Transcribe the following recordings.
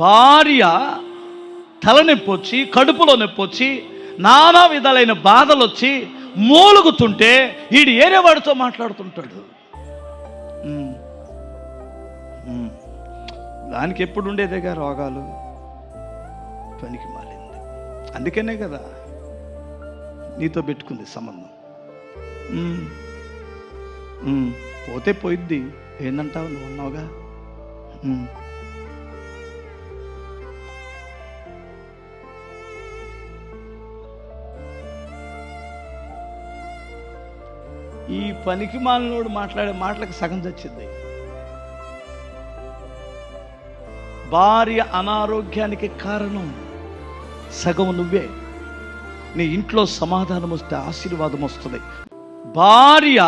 భార్య తలనొప్పి వచ్చి కడుపులో నొప్పి వచ్చి నానా విధాలైన బాధలు వచ్చి మూలుగుతుంటే వీడు ఏరేవాడితో మాట్లాడుతుంటాడు. దానికి ఎప్పుడు ఉండేదేగా రోగాలు? పనికి మాలింది. అందుకనే కదా నీతో పెట్టుకుంది సంబంధం. పోతే పోయిద్ది. ఏందంటావు? నువ్వు అన్నావుగా? ఈ పనికి మాలినోడు మాట్లాడే మాటలకు సగం చచ్చింది. భార్య అనారోగ్యానికి కారణం సగం నువ్వే. నీ ఇంట్లో సమాధానం వస్తే ఆశీర్వాదం వస్తుంది. భార్య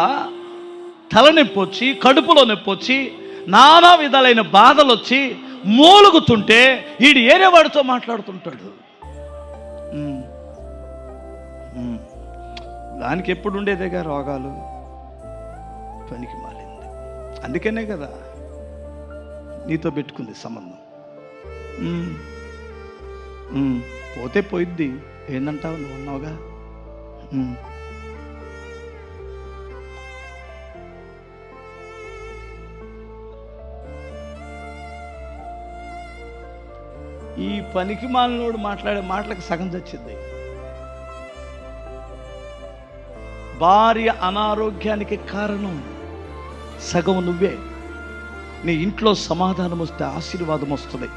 తలనొప్పి వచ్చి కడుపులో నొప్పి వచ్చి నానా విధాలైన బాధలు వచ్చి మూలుగుతుంటే వీడు ఏరేవాడితో మాట్లాడుతుంటాడు. దానికి ఎప్పుడు ఉండేదేగా రోగాలు? పనికి మాలింది. అందుకనే కదా నీతో పెట్టుకుంది సంబంధం. పోతే పోయిద్ది. ఏంటంటావు నువ్వు ఉన్నావుగా ఈ పనికి మాలినోడు మాట్లాడే మాటలకు సగం చచ్చింది భార్య అనారోగ్యానికి కారణం సగం నువ్వే. నీ ఇంట్లో సమాధానం వస్తే ఆశీర్వాదం వస్తుంది.